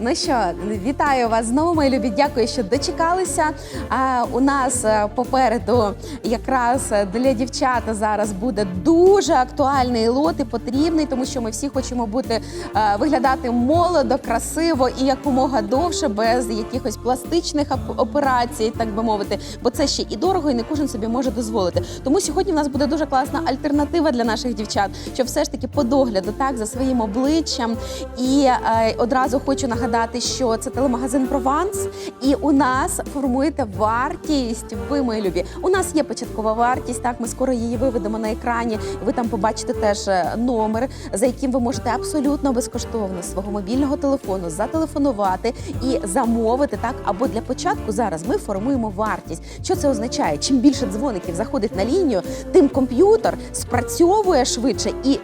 Ну що, вітаю вас знову, мої любі. Дякую, що дочекалися. А, у нас е, попереду якраз для дівчат зараз буде дуже актуальний лот і потрібний, тому що ми всі хочемо бути е, виглядати молодо, красиво і якомога довше, без якихось пластичних операцій, так би мовити. Бо це ще і дорого, і не кожен собі може дозволити. Тому сьогодні в нас буде дуже класна альтернатива для наших дівчат, щоб все ж таки по догляду, так за своїм обличчям. І е, одразу хочу нагадати, що це телемагазин Прованс, і у нас формуєте вартість. Ви мої любі. У нас є початкова вартість. Так, ми скоро її виведемо на екрані. Ви там побачите теж е, номер, за яким ви можете абсолютно безкоштовно свого мобільного телефону зателефонувати і замовити так. Або для початку зараз ми формуємо вартість. Що це означає? Чим більше дзвоників заходить на лінію, тим комп'ютер спрацьовує швидше і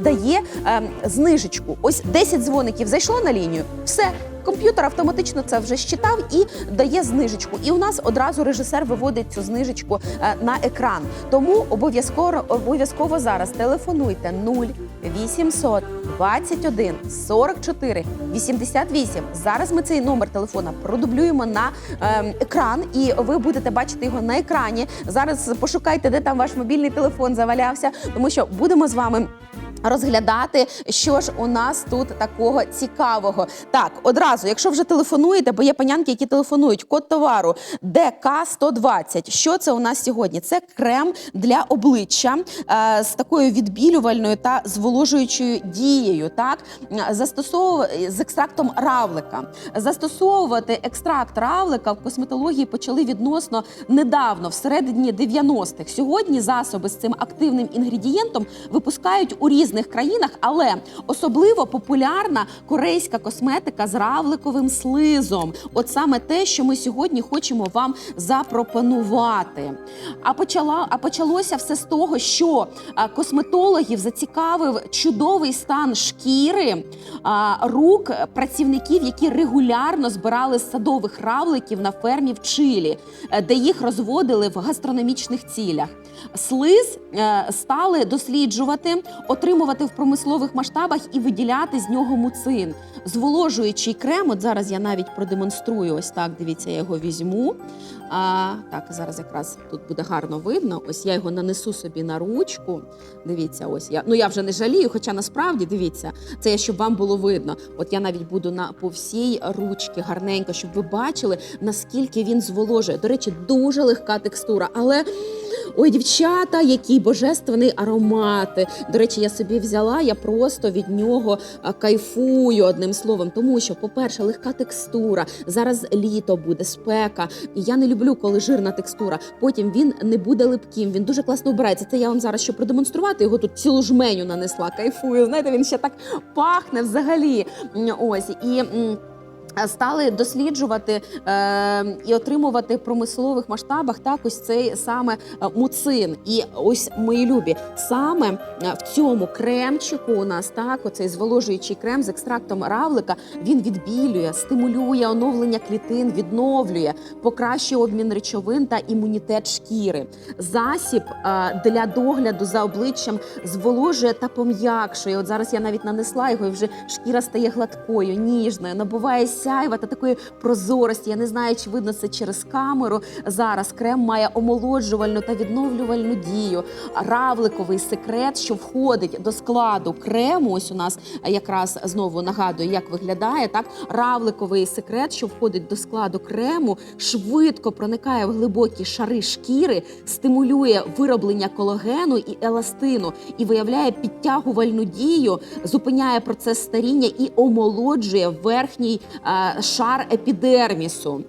дає, ем, знижечку. Ось 10 дзвоників зайшло на лінію, все. Комп'ютер автоматично це вже щитав і дає знижечку. І у нас одразу режисер виводить цю знижечку е, на екран. Тому обов'язково обов'язково зараз телефонуйте 0800 21 44 88. Зараз ми цей номер телефона продублюємо на ем, екран, і ви будете бачити його на екрані. Зараз пошукайте, де там ваш мобільний телефон завалявся, тому що будемо з вами. Розглядати, що ж у нас тут такого цікавого. Так, одразу, якщо вже телефонуєте, бо є панянки, які телефонують, код товару ДК 120. Що це у нас сьогодні? Це крем для обличчя е, з такою відбілювальною та зволожуючою дією. Так, застосовувати з екстрактом равлика. Застосовувати екстракт равлика в косметології почали відносно недавно, всередині 90-х. Сьогодні засоби з цим активним інгредієнтом випускають у різних країнах, але особливо популярна корейська косметика з равликовим слизом. От саме те, що ми сьогодні хочемо вам запропонувати. А почала, а почалося все з того, що косметологів зацікавив чудовий стан шкіри рук працівників, які регулярно збирали садових равликів на фермі в Чилі, е, де їх розводили в гастрономічних цілях. Слиз е, стали досліджувати, отримувати в промислових масштабах і виділяти з нього муцин. Зволожуючий крем, от зараз я навіть продемонструю. Ось так. Дивіться, я його візьму. А, так, зараз якраз тут буде гарно видно. Ось я його нанесу собі на ручку. Дивіться, ось я. Ну я вже не жалію, хоча насправді дивіться, це я, щоб вам було видно. От я навіть буду на по всій ручці гарненько, щоб ви бачили, наскільки він зволожує. До речі, дуже легка текстура, але. Ой, дівчата, який божественний аромат. До речі, я собі взяла, я просто від нього кайфую одним словом, тому що, по-перше, легка текстура. Зараз літо буде, спека. І я не люблю, коли жирна текстура. Потім він не буде липким. Він дуже класно вбирається. Це я вам зараз ще продемонструвати. Його тут цілу жменю нанесла. Кайфую. Знаєте, він ще так пахне взагалі. Ось і. М, Стали досліджувати е, і отримувати в промислових масштабах так ось цей саме е, муцин. І ось мої любі, саме е, в цьому кремчику у нас так, оцей зволожуючий крем з екстрактом равлика. Він відбілює, стимулює оновлення клітин, відновлює, покращує обмін речовин та імунітет шкіри. Засіб е, для догляду за обличчям зволожує та пом'якшує. От зараз я навіть нанесла його, і вже шкіра стає гладкою, ніжною, набуває сяйва та такої прозорості. Я не знаю, чи видно це через камеру. Зараз крем має омолоджувальну та відновлювальну дію. Равликовий секрет, що входить до складу крему. Ось у нас якраз знову нагадую, як виглядає так. Равликовий секрет, що входить до складу крему, швидко проникає в глибокі шари шкіри, стимулює вироблення колагену і еластину і виявляє підтягувальну дію, зупиняє процес старіння і омолоджує верхній е, шар епідермісу.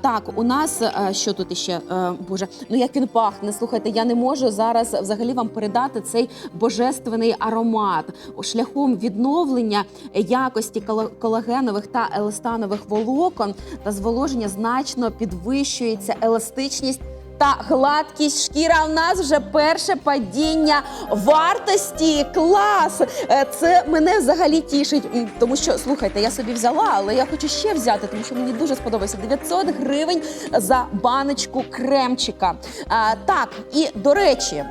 Так, у нас е, що тут іще? Е, Боже, ну як він пахне. Слухайте, я не можу зараз взагалі вам передати цей божественний аромат шляхом відновлення якості кола- колагенових та еластанових волокон та зволоження значно підвищується еластичність. Та гладкість шкіра у нас вже перше падіння вартості. Клас! Е, Це мене взагалі тішить. Тому що слухайте, я собі взяла, але я хочу ще взяти, тому що мені дуже сподобається 900 гривень за баночку кремчика. А, так, і до речі.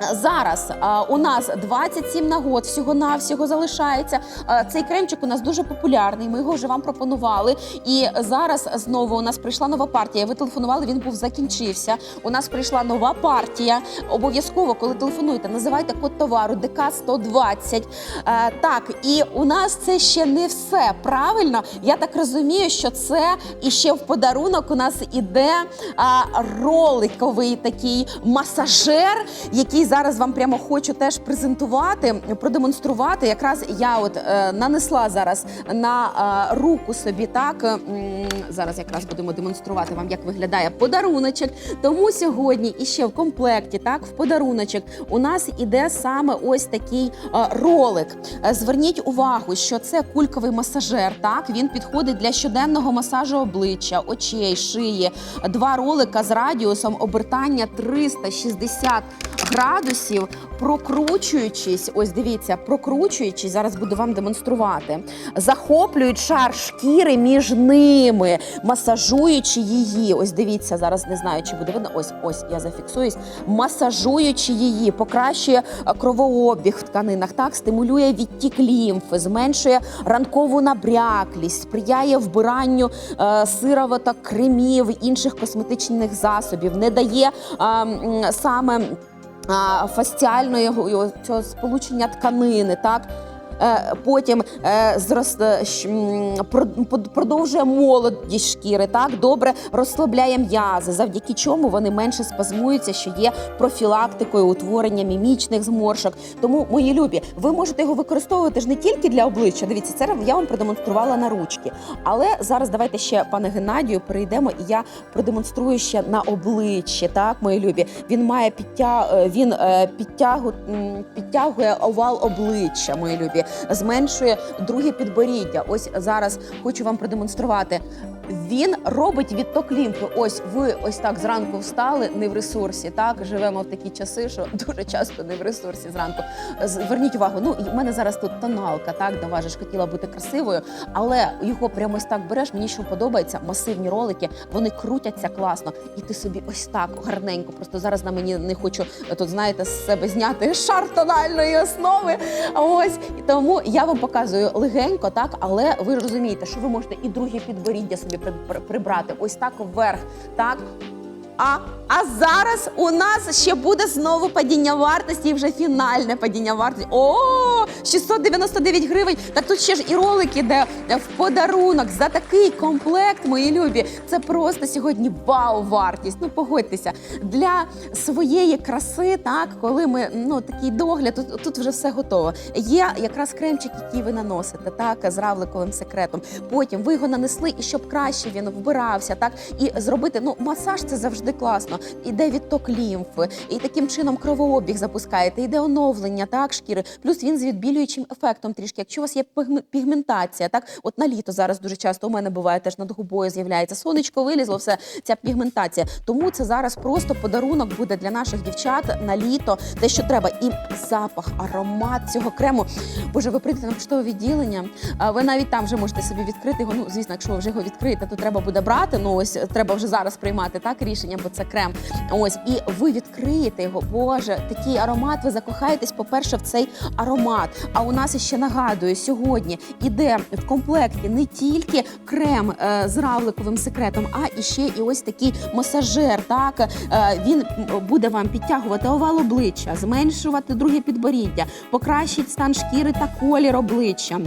Зараз а, у нас 27 нагод всього навсього залишається. А, цей кремчик у нас дуже популярний. Ми його вже вам пропонували. І зараз знову у нас прийшла нова партія. Ви телефонували, він був закінчився. У нас прийшла нова партія. Обов'язково, коли телефонуєте, називайте код товару ДК 120. А, так, і у нас це ще не все. Правильно, я так розумію, що це і ще в подарунок у нас іде а, роликовий такий масажер, який зараз вам прямо хочу теж презентувати, продемонструвати. Якраз я от е, нанесла зараз на е, руку собі так. м, зараз якраз будемо демонструвати вам, як виглядає подаруночок. Тому сьогодні іще в комплекті, так, в подаруночок у нас іде саме ось такий е, ролик. Е, Зверніть увагу, що це кульковий масажер. Так він підходить для щоденного масажу обличчя, очей, шиї. Два ролика з радіусом обертання 360 градусів, прокручуючись, ось дивіться, прокручуючись, зараз буду вам демонструвати, захоплюють шар шкіри між ними, масажуючи її. Ось дивіться, зараз не знаю, чи буде видно. Ось, ось я зафіксуюсь, масажуючи її, покращує е, кровообіг в тканинах, так стимулює відтік лімфи, зменшує ранкову набряклість, сприяє вбиранню е, сироваток, кремів, інших косметичних засобів, не дає е, саме фасціальної цього сполучення тканини, так. Е, Потім е, е, продовжує молодість шкіри, так добре розслабляє м'язи, завдяки чому вони менше спазмуються, що є профілактикою утворення мімічних зморшок. Тому, мої любі, ви можете його використовувати ж не тільки для обличчя. Дивіться, це я вам продемонструвала на ручки. Але зараз давайте ще, пане Геннадію, перейдемо, і я продемонструю ще на обличчі. Так, мої любі. Він має підтя... він підтягу... підтягує овал обличчя, мої любі, зменшує друге підборіддя. Ось зараз хочу вам продемонструвати. Він робить відток лімфи. Ось ви ось так зранку встали, не в ресурсі. Так живемо в такі часи, що дуже часто не в ресурсі зранку. Зверніть увагу, ну і в мене зараз тут тоналка, так давай хотіла бути красивою, але його прямо ось так береш. Мені що подобається, масивні ролики, вони крутяться класно, і ти собі ось так гарненько. Просто зараз на мені не хочу е, тут, знаєте, з себе зняти шар тональної основи. Ось тому я вам показую легенько, так, але ви розумієте, що ви можете і друге підборіддя собі прибрати, ось так вверх, так. А, а зараз у нас ще буде знову падіння вартості, і вже фінальне падіння вартості. О, 699 гривень. Так тут ще ж і ролик іде в подарунок за такий комплект, мої любі. Це просто сьогодні вау-вартість. Ну погодьтеся, для своєї краси, так, коли ми ну такий догляд, тут, тут вже все готово. Є якраз кремчик, який ви наносите, так, з равликовим секретом. Потім ви його нанесли, і щоб краще він вбирався, так і зробити. Ну, масаж це завжди класно. Іде відток лімфи, і таким чином кровообіг запускаєте, іде оновлення так шкіри. Плюс він з відбілюючим ефектом трішки. Якщо у вас є пігм- пігментація, так от на літо зараз дуже часто у мене буває теж над губою з'являється сонечко, вилізло все ця пігментація. Тому це зараз просто подарунок буде для наших дівчат на літо. Те, що треба, і запах, аромат цього крему. Боже, ви прийдете на поштове відділення. Ви навіть там вже можете собі відкрити його. Ну, звісно, якщо ви вже його відкриєте, то треба буде брати. Ну ось треба вже зараз приймати так рішення, бо це крем. Ось і ви відкриєте його. Боже, такий аромат. Ви закохаєтесь, по-перше, в цей аромат. А у нас ще нагадую, сьогодні іде в комплекті не тільки крем е, з равликовим секретом, а і ще і ось такий масажер. Так Е, він буде вам підтягувати овал обличчя, зменшувати друге підборіддя, покращить стан шкіри та колір обличчя.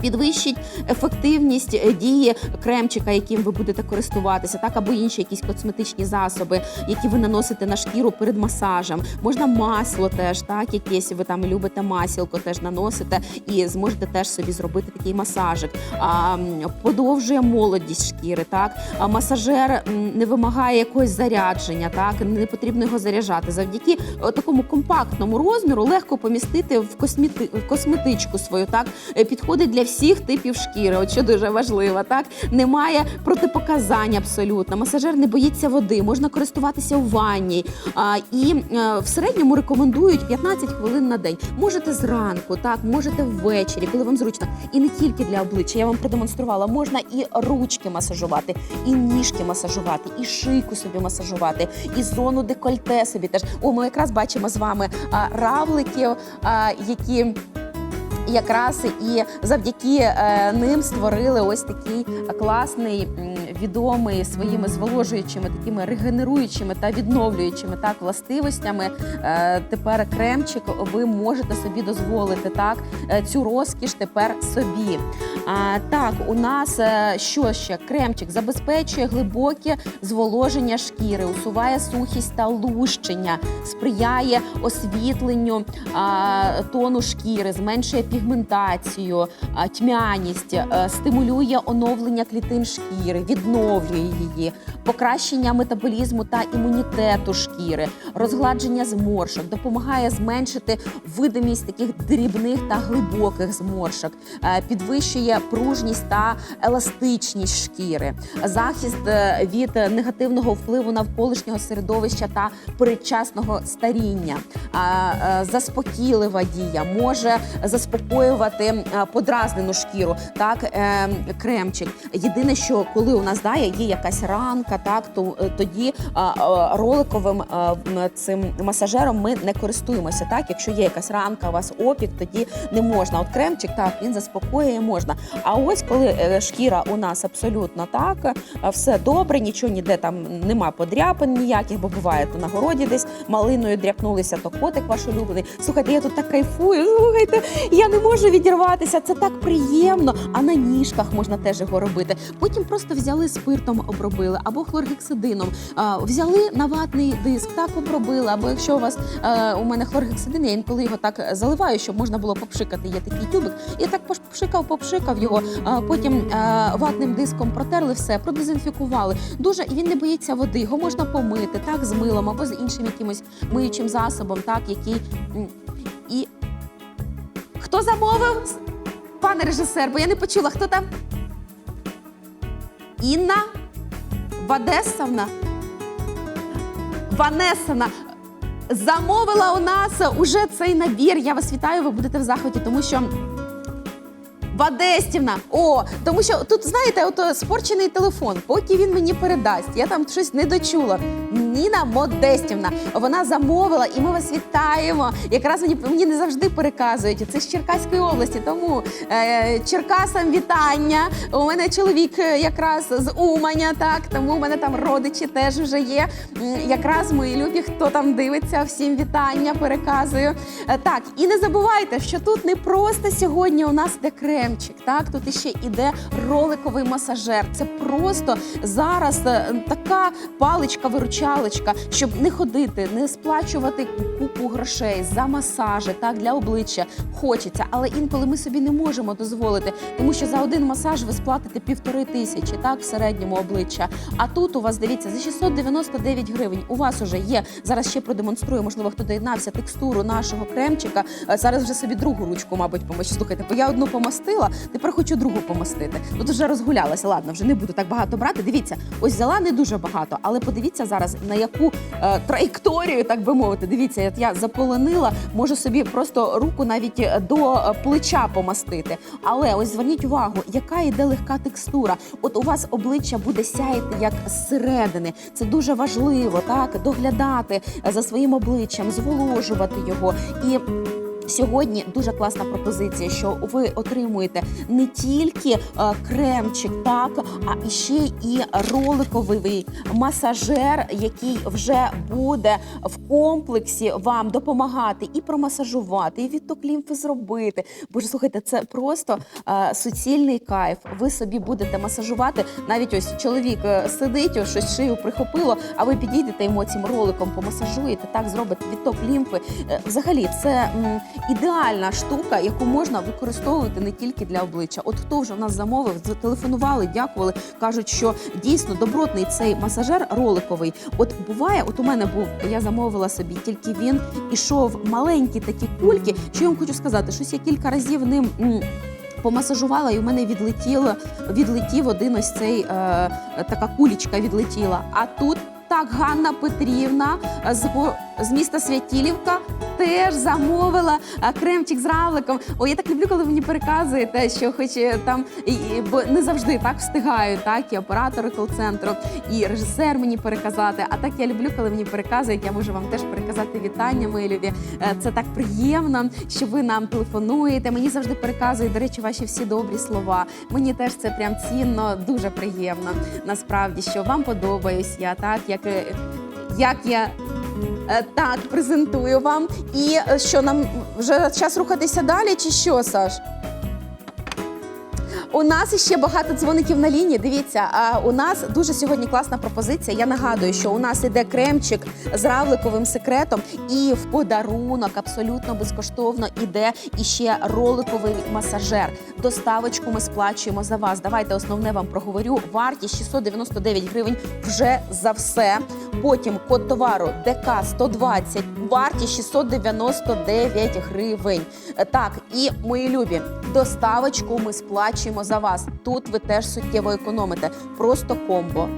Підвищить ефективність е, дії кремчика, яким ви будете користуватися, так або інші якісь косметичні засоби, які ви наносите на шкіру перед масажем. Можна масло теж, так якесь ви там любите масілко, теж наносите і зможете теж собі зробити такий масажик. А, подовжує молодість шкіри. Так а масажер не вимагає якогось зарядження, так не потрібно його заряджати. Завдяки е, такому компактному розміру легко помістити в космети- косметичку свою. Так Е, підходить для всіх типів шкіри. От що дуже важливо, так немає протипоказань абсолютно. Масажер не боїться води, можна користуватися у ванні. А, і е, в середньому рекомендують 15 хвилин на день. Можете зранку, так можете ввечері, коли вам зручно. І не тільки для обличчя. Я вам продемонструвала. Можна і ручки масажувати, і ніжки масажувати, і шийку собі масажувати, і зону декольте собі теж. О, ми якраз бачимо з вами а, равликів, а, які. Якраз і завдяки е, ним створили ось такий класний, відомий своїми зволожуючими, такими регенеруючими та відновлюючими так властивостями. Е, тепер кремчик ви можете собі дозволити так е, цю розкіш тепер собі. А, так, у нас е, що ще? Кремчик забезпечує глибоке зволоження шкіри, усуває сухість та лущення, сприяє освітленню а, тону шкіри, зменшує пігментацію, а, тьмяність, е, стимулює оновлення клітин шкіри, відновлює її, покращення метаболізму та імунітету шкіри, розгладження зморшок, допомагає зменшити видимість таких дрібних та глибоких зморшок, е, підвищує пружність та еластичність шкіри, захист е, від негативного впливу навколишнього середовища та передчасного старіння, е, заспокійлива дія, може заспокоювати подразнену шкіру. Так, е, кремчик. Єдине, що коли у нас да, є якась ранка, так то е, тоді роликовим цим масажером ми не користуємося. Так, якщо є якась ранка, у вас опік, тоді не можна. От кремчик, так він заспокоює, можна. А ось коли е, шкіра у нас абсолютно так, все добре, нічого ніде там нема подряпин ніяких, бо буває то на городі десь малиною дряпнулися, то котик ваш улюблений. Слухайте, я тут так кайфую. Слухайте, я не можу відірватися. Це так приємно. А на ніжках можна теж його робити. Потім просто взяли спиртом, обробили або хлоргексидином. Взяли на ватний диск, так обробили. Або якщо у вас е, у мене хлоргексидин, я інколи його так заливаю, щоб можна було попшикати. Є такий тюбик. І так попшикав, попшикав його. Потім е, ватним диском протерли все, продезінфікували. Дуже і він не боїться води. Його можна помити так з милом або з іншим якимось миючим засобом, так який і хто замовив? Пане режисер, бо я не почула, хто там? Інна Вадесовна. Ванесана Замовила у нас уже цей набір. Я вас вітаю, ви будете в захваті, тому що. Вадестівна, о, тому що тут, знаєте, от спорчений телефон, поки він мені передасть, я там щось не дочула. Ніна Модестівна, вона замовила, і ми вас вітаємо. Якраз мені, мені не завжди переказують. Це з Черкаської області, тому е, Черкасам вітання. У мене чоловік е, якраз з Уманя, так, тому у мене там родичі теж вже є. Якраз мої любі, хто там дивиться, всім вітання переказую. Е, Так, і не забувайте, що тут не просто сьогодні у нас де кремчик, так тут іще іде роликовий масажер. Це просто зараз е, така паличка-виручалочка, щоб не ходити, не сплачувати купу грошей за масажі, так для обличчя хочеться, але інколи ми собі не можемо дозволити, тому що за один масаж ви сплатите півтори тисячі, так в середньому обличчя. А тут у вас дивіться за 699 гривень. У вас уже є зараз. Ще продемонструю, можливо, хто доєднався текстуру нашого кремчика. Е, Зараз вже собі другу ручку, мабуть, помочу. Слухайте, бо я одну помастила, тепер хочу другу помастити. Тут вже розгулялася. Ладно, вже не буду так багато брати. Дивіться, ось взяла не дуже багато, але подивіться зараз на яку е, траєкторію, так би мовити. Дивіться, от я заполонила, можу собі просто руку навіть е, до е, плеча помастити. Але ось зверніть увагу, яка йде легка текстура. От у вас обличчя буде сяяти як зсередини. Це дуже важливо, так доглядати за своїм обличчям, зволожувати його і. Сьогодні дуже класна пропозиція, що ви отримуєте не тільки е, кремчик, так а ще і роликовий масажер, який вже буде в комплексі вам допомагати і промасажувати, і відток лімфи зробити. Боже, слухайте, це просто е, суцільний кайф. Ви собі будете масажувати. Навіть ось чоловік е, сидить, ось щось шию прихопило, а ви підійдете йому цим роликом, помасажуєте, так зробите відток лімфи. Взагалі, це ідеальна штука, яку можна використовувати не тільки для обличчя. От хто вже в нас замовив, зателефонували, дякували, кажуть, що дійсно добротний цей масажер роликовий. От буває, от у мене був, я замовила собі, тільки він ішов маленькі такі кульки. Що я вам хочу сказати, щось я кілька разів ним. помасажувала, і у мене відлетіло, відлетів один ось цей е, така кулічка відлетіла. А тут так Ганна Петрівна з, з міста Святілівка теж замовила е, кремчик з равликом. Ой, я так люблю, коли мені переказуєте, що хоч е, там і, бо не завжди так встигають, так і оператори кол-центру, і режисер мені переказати. А так я люблю, коли мені переказують. Я можу вам теж переказати вітання, мої любі. Е, Це так приємно, що ви нам телефонуєте. Мені завжди переказують, до речі, ваші всі добрі слова. Мені теж це прям цінно, дуже приємно. Насправді, що вам подобаюсь я, так як, як я. Е, Так, презентую вам. І е, що нам вже час рухатися далі, чи що, Саш? У нас іще багато дзвоників на лінії. Дивіться, а у нас дуже сьогодні класна пропозиція. Я нагадую, що у нас іде кремчик з равликовим секретом, і в подарунок абсолютно безкоштовно іде іще роликовий масажер. Доставочку ми сплачуємо за вас. Давайте основне вам проговорю. Вартість 699 гривень вже за все. Потім код товару ДК 120, вартість 699 гривень. Е, Так, і мої любі, доставочку ми сплачуємо за вас. Тут ви теж суттєво економите. Просто комбо.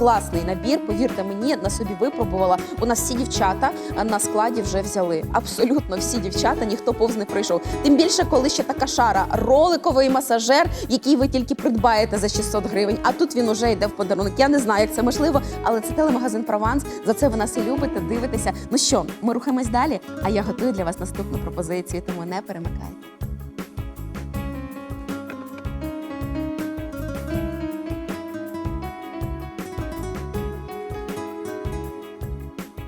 Класний набір, повірте мені, на собі випробувала. У нас всі дівчата е, на складі вже взяли. Абсолютно всі дівчата, ніхто повз не прийшов. Тим більше, коли ще така шара, роликовий масажер, який ви тільки придбаєте за 600 гривень. А тут він уже йде в подарунок. Я не знаю, як це можливо, але це телемагазин Прованс. За це ви нас і любите, дивитеся. Ну що, ми рухаємось далі. А я готую для вас наступну пропозицію, тому не перемикайте.